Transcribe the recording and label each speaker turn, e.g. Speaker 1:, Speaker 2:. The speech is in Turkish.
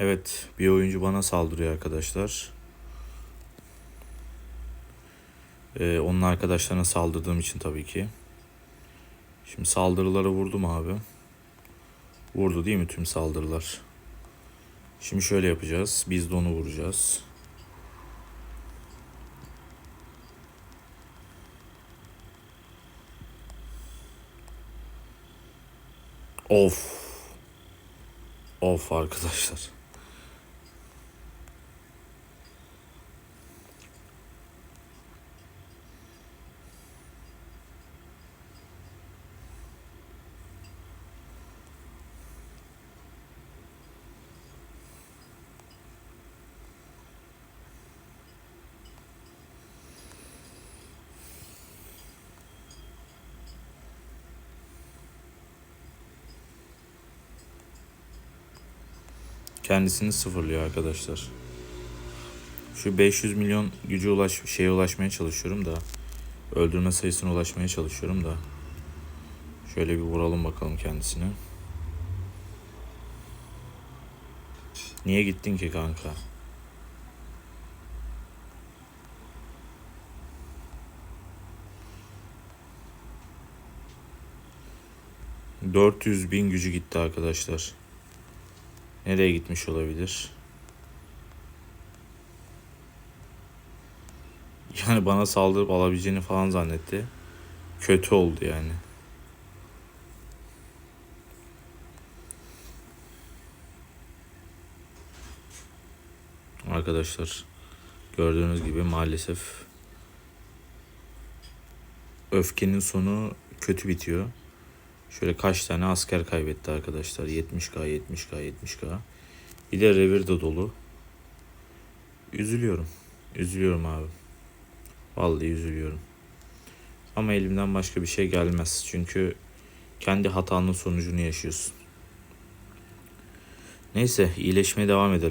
Speaker 1: Evet, bir oyuncu bana saldırıyor arkadaşlar. Ee, onun arkadaşlarına saldırdığım için tabii ki. Şimdi saldırıları vurdum abi. Vurdu değil mi tüm saldırılar? Şimdi şöyle yapacağız. Biz de onu vuracağız. Of. Of arkadaşlar. Kendisini sıfırlıyor arkadaşlar. Şu 500 milyon gücü ulaş şeye ulaşmaya çalışıyorum da öldürme sayısına ulaşmaya çalışıyorum da şöyle bir vuralım bakalım kendisine. Niye gittin ki kanka? ...400 bin gücü gitti arkadaşlar. Nereye gitmiş olabilir? Yani bana saldırıp alabileceğini falan zannetti. Kötü oldu yani. Arkadaşlar gördüğünüz gibi maalesef öfkenin sonu kötü bitiyor. Şöyle kaç tane asker kaybetti arkadaşlar. 70k, 70k, 70k. Bir de revir dolu. Üzülüyorum. Üzülüyorum abi. Vallahi üzülüyorum. Ama elimden başka bir şey gelmez. Çünkü kendi hatanın sonucunu yaşıyorsun. Neyse iyileşmeye devam edelim.